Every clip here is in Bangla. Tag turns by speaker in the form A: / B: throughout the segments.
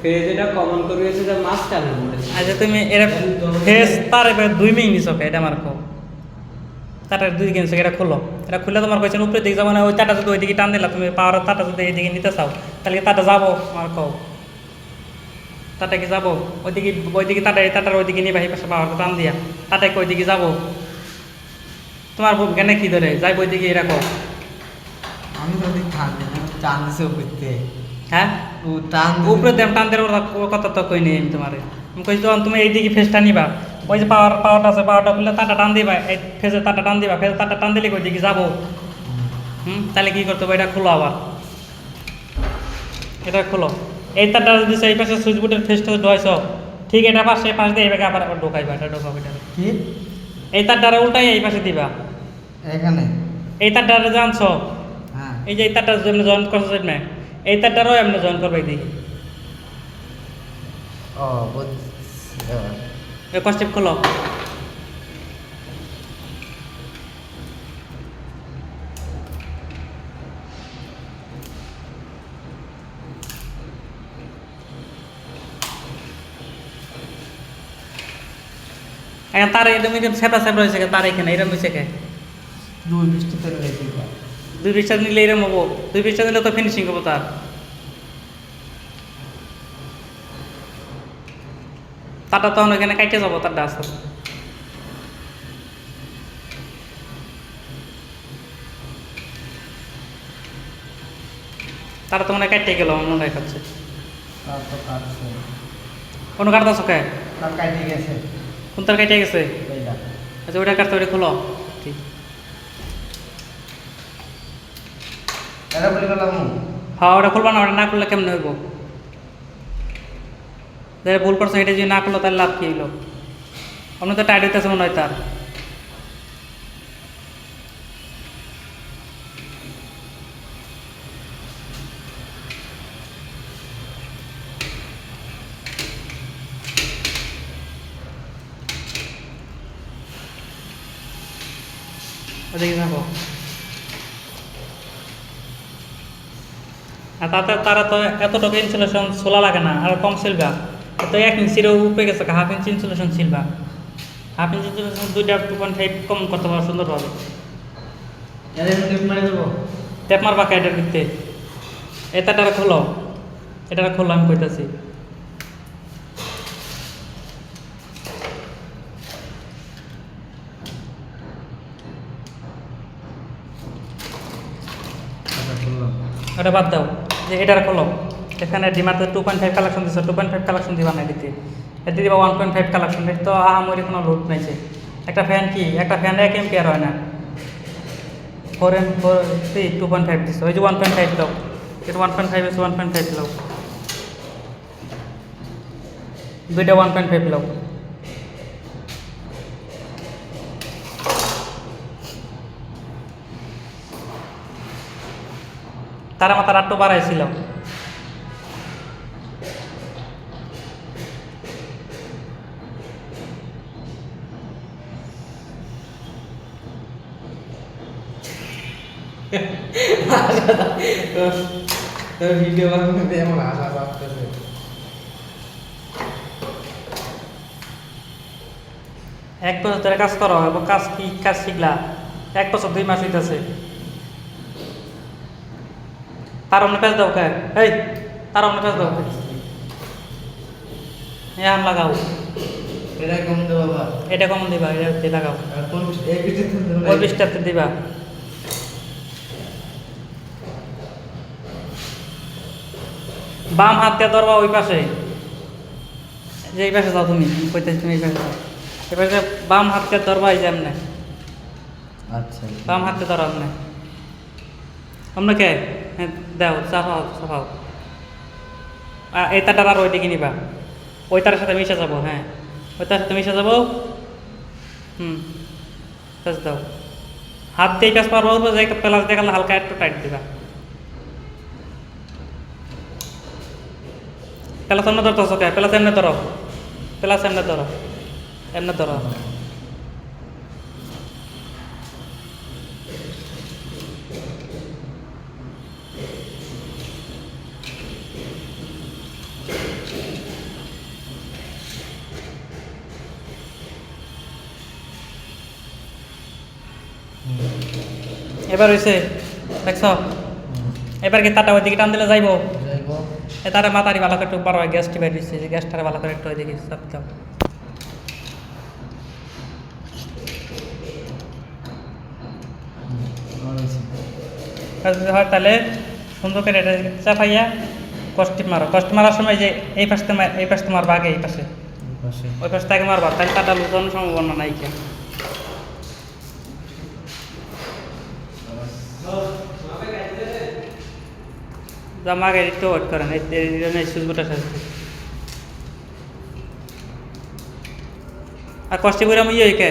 A: ফেজ এটা কমন করে হয়েছে যে
B: আচ্ছা তুমি এরা ফেস তার এবার দুই মিনিট নিছ এটা আমার কো তাটা দুই এটা খুলো। এটা খুলে তোমার কইছেন উপরে দিকে যাব না ওই তাটা যদি ওইদিকে টান দিলা তুমি পাওয়ার তাটা যদি এইদিকে নিতে চাও তাহলে কি তাটা যাব? আমার কও। তাটা কি যাব? ওইদিকে ওইদিকে তাটা এই তাটার ওইদিকে নিবা এই পাশে পাওয়ার টান দিয়া। তাটা কি ওইদিকে যাব? তোমার জ্ঞানে কি ধরে? যাই ওইদিকে এরা কও।
A: আমি তো ওদিক টান দিই না, টান দিছে
B: হ্যাঁ?
A: টান
B: উপরে দেম টান দেওয়ার কথা তো কই নেই আমি তোমারে। আমি কইছি তখন তুমি এইদিকে ফেসটা নিবা। ওই যে পাওয়ার পাওয়ারটা আছে পাওয়ারটা খুললে তাটা টান দিবা। এই ফেসে তাটা টান দিবা ফেসে তাটা টান দিলে ওইদিকে যাব। হুম তাহলে কি করতে হবে? এটা খুলো আবার। এটা খুলো। এই তারটা যদি এই পাশে সুইচ বোর্ডের ফেসটা ঢোয়াইছ ঠিক এটা পাশে পাশ দিয়ে এইভাবে আবার আবার ঢোকাইবা এটা ঢোকাবো এটা
A: কি?
B: এই তারটারে উল্টাই এই পাশে দিবা।
A: এখানে?
B: এই তারটারে জানছ?
A: হ্যাঁ।
B: এই যে এই তারটা জয়েন করছ যেমনি এই তারটারও এমনি জয়েন করবে এইদিকে
A: ও বুঝছি।
B: এই কষ্টে খুলো তার এরকম সেপা সেপা রয়েছে তার এখানে এরকম হয়েছে কে
A: দুই বৃষ্টি তেলে।
B: দুই পৃষ্ঠা নিলে এরকম হব। দুই পৃষ্ঠা নিলে তো ফিনিশিং হব তার। তারটা তখন ওইখানে কাইটে যাব তারটা আস্তে। তারা তো মনে হয় কাটতে গেল মনে হয়
A: কাটছে।
B: কোনো কাটতে কে?
A: গেছে।
B: কোন তার কাটে গেছে? আচ্ছা ওইটা কাটতে ওটা খুলো।
A: এটা বলে গেলাম।
B: হ্যাঁ ওটা খুলবা না, ওটা না করলে কেমন হইব? যারা ভুল করছে, এটা যদি না করল তাহলে লাভ কি হইল? আপনি তো টাইট হইতেছে মনে হয় তার। ওদিকে থাকো আর তাতে তারা তো এতটুকু ইনসুলেশন সোলা লাগে না আর কম সিলবা তো এক ইঞ্চির উপরে গেছে হাফ ইঞ্চি ইনসুলেশন সিলবা হাফ ইঞ্চি ইনসুলেশন দুইটা টু পয়েন্ট ফাইভ কম করতে পারো সুন্দরভাবে।
A: টিপ
B: মারবা এটার ভিত্তে এটাটা খোলো। এটা খোলো আমি কইতাছি।
A: এটা
B: ওটা বাদ দাও। যে এটার খোলো এখানে ডিমার্টে টু পয়েন্ট ফাইভ কালেকশন দিচ্ছে টু পয়েন্ট ফাইভ কালেকশন দিবা না দিতে। এতে দিবা ওয়ান পয়েন্ট ফাইভ কালেকশন এটা তো আহামরি কোনো লোড নাইছে একটা ফ্যান কি? একটা ফ্যান এক এম্পিয়ার হয় না। Four M four three two point five দিচ্ছে ওই যে ওয়ান পয়েন্ট ফাইভ দাও। এটা ওয়ান পয়েন্ট ফাইভ আছে ওয়ান পয়েন্ট ফাইভ দাও। দুইটা ওয়ান পয়েন্ট ফাইভ দাও। তারা মাথার আটটো বাড়াইছিল
A: তোর ভিডিও বানাতে এমন আশা পাচ্ছে
B: এক বছর ধরে কাজ করো এবং কাজ কি কাজ শিখলা। এক বছর দুই মাস হইতেছে। তার অন্য কাজ দাও কে? এই তার অন্য কাজ দাও। এখন লাগাও।
A: এটা কম দেবো বাবা
B: এটা কমন দিবা এটা দিয়ে লাগাও। ওই দিবা। বাম হাত দিয়ে ধরবা ওই পাশে। যে এই পাশে যাও তুমি কইতেছি তুমি এই পাশে যাও। এই পাশে বাম হাত দিয়ে ধরবা এই যে এমনে
A: আচ্ছা।
B: বাম হাতে ধরো আপনি আপনি কে? হ্যাঁ। দাও চাপাও আ- এই তারটা আর ওইদিকে নিবা ওই তারের সাথে মিশে যাব হ্যাঁ। ওই তার সাথে মিশে যাব। হুম। দাও। হাত দিয়ে কাজ পারব যে প্লাস দেখালে হালকা একটু টাইট দিবা। প্লাস এমনি ধরতো কে? প্লাস এমনি ধরো। প্লাস এমনি ধরো। এমনি ধরো। এবার হয়েছে দেখছ? এবার কি তাটা ওইদিকে টান দিলে যাইবো? তারা মাথারি ভালো করে একটু বড় হয় গ্যাসটি বের হচ্ছে যে গ্যাসটারে ভালো করে একটু ওইদিকে চাপ দাও। হয় তাহলে সুন্দর করে এটা চাপাইয়া কষ্টি মারো। কষ্টি মারার সময় যে এই পাশে এই পাশে মারবা আগে এই পাশে। ওই পাশে থেকে মারবা তাহলে তাটা লুকানোর সম্ভাবনা নাই কেন জামা আগে একটু ওয়েট করেন এই এই সুইচবোটা সাথে আর কষ্টে করে আমি ইয়ে কে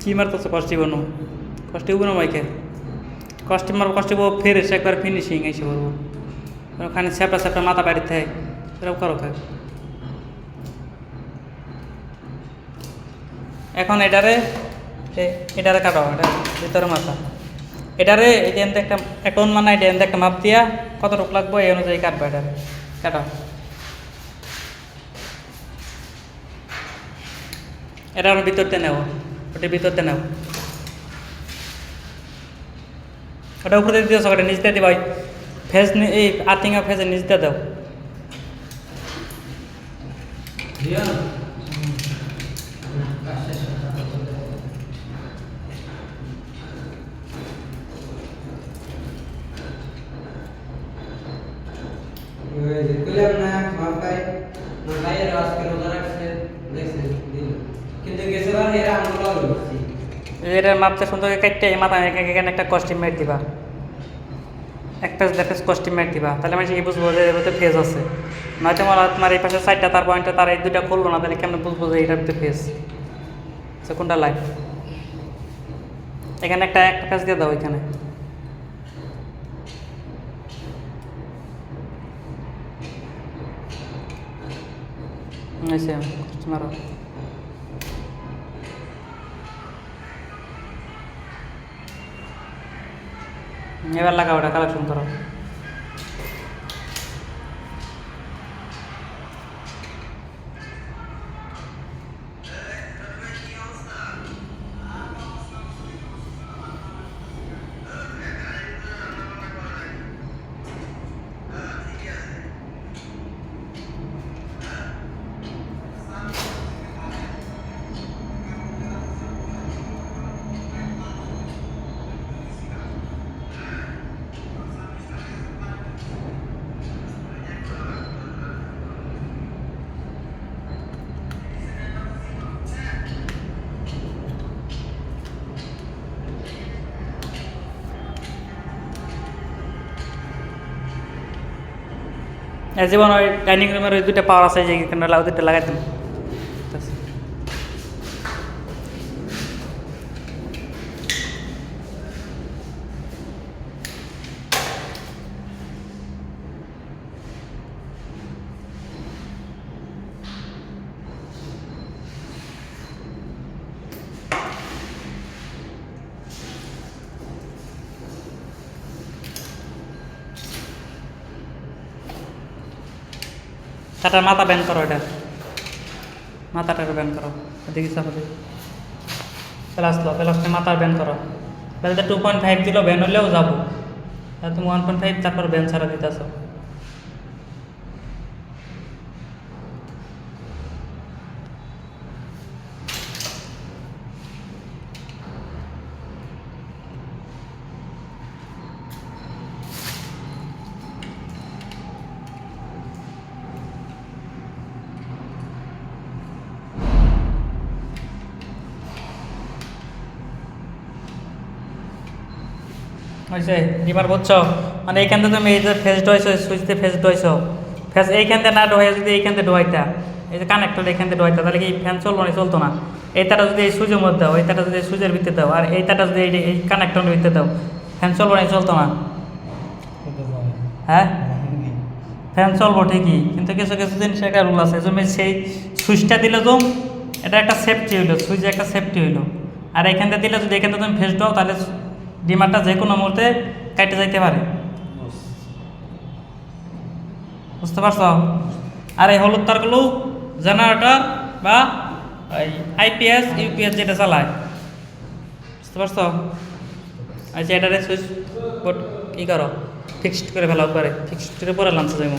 B: কি মারতেছে কষ্টি বনো কষ্টি বনো মাইকে কষ্টি মারবো, কষ্টি বো ফের এসে একবার ফিনিশিং এসে বলব। ওখানে স্যাপটা স্যাপটা মাথা বাড়িতে থাকে এরকম করো খায়। এখন এটারে এটারে কাটো, এটা ভিতরে মাথা। এটারে এই যে একটা একটা অনুমান এটা একটা মাপ দিয়া কতটুকু লাগবে এই অনুযায়ী কাটবো এটারে। কাটো। এটা আমার ভিতরতে নেও ওটা ভিতরতে নেও ওটা উপরে দিয়ে দিও ওটা নিচ দিয়ে দিবা ওই ফেস এই আর্থিংয়া ফেসের নিচ দিয়ে দাও
A: দিয়া দেখলাম না মাপাই মাপাই এর আজকে রোজা রাখছে দেখছেন কিন্তু গেছে বার এরা আমরা করছি
B: এটার মাপটা সুন্দর করে কাটতে এই মাথা এখানে একটা কস্টিউম মেট দিবা। একটা দেখা কস্টিউম মেট দিবা। তাহলে আমি কি বুঝব যে এর ভিতরে ফেস আছে। নয়তো আমার তোমার এই পাশে সাইডটা তার পয়েন্টটা তার এই দুইটা খুলবো না, তাহলে কেমন বুঝব যে এটার ভিতরে ফেস সে কোনটা লাইট এখানে একটা একটা ফেস দিয়ে দাও এখানে এসে মারো এবার লাগাও ওটা কালেকশন করো জীবন ওই ডাইনিং রুমের ওই দুটো পাওয়ার আছে যে এখানে লাউ দুটো লাগাই তাটার মাথা ব্যান করো এটা। মাথাটার ব্যান করো। দেখি সামনে ফেলাসলো ফেলাসলে মাথার ব্যান করো। তাহলে টু পয়েন্ট ফাইভ দিল ব্যান হলেও যাব। তুমি ওয়ান পয়েন্ট ফাইভ তারপর ব্যান ছাড়া দিতেছ। হয়েছে এবার বুঝছ? মানে এইখান থেকে তুমি এই যে ফেস ডয়েছো সুইচতে ফেস ডয়েছো ফেস এইখান থেকে না ডোয়াই যদি এইখান থেকে ডোয়াইতা এই যে কানেক্টর এইখান থেকে ডোয়াইতা তাহলে কি ফ্যান চলবো না চলতো না? এই যদি এই সুইচের মধ্যে দাও এই তাটা যদি সুইচের ভিতরে দাও, আর এই যদি এই- এই কানেক্টরের ভিতরে দাও ফ্যান চলবো না চলতো না? হ্যাঁ? ফ্যান চলবো ঠিকই, কিন্তু কিছু কিছু জিনিস একটা রুল আছে তুমি সেই সুইচটা দিলে তো এটা একটা সেফটি হইল, সুইচে একটা সেফটি হইল। আর এখান থেকে দিলে যদি এখান থেকে তুমি ফেস দাও তাহলে ডিমারটা যে কোনো মুহূর্তে কাটে যাইতে পারে। বুঝতে পারছ? আর এই হলুদ তারগুলো জেনারেটর বা আইপিএস ইউপিএস যেটা চালায়। বুঝতে পারছ? আচ্ছা এটারে সুইচ বোর্ড কী করো? ফিক্সড করে ফেলাও পারে ফিক্সড করে পরে লাঞ্চ যাইব।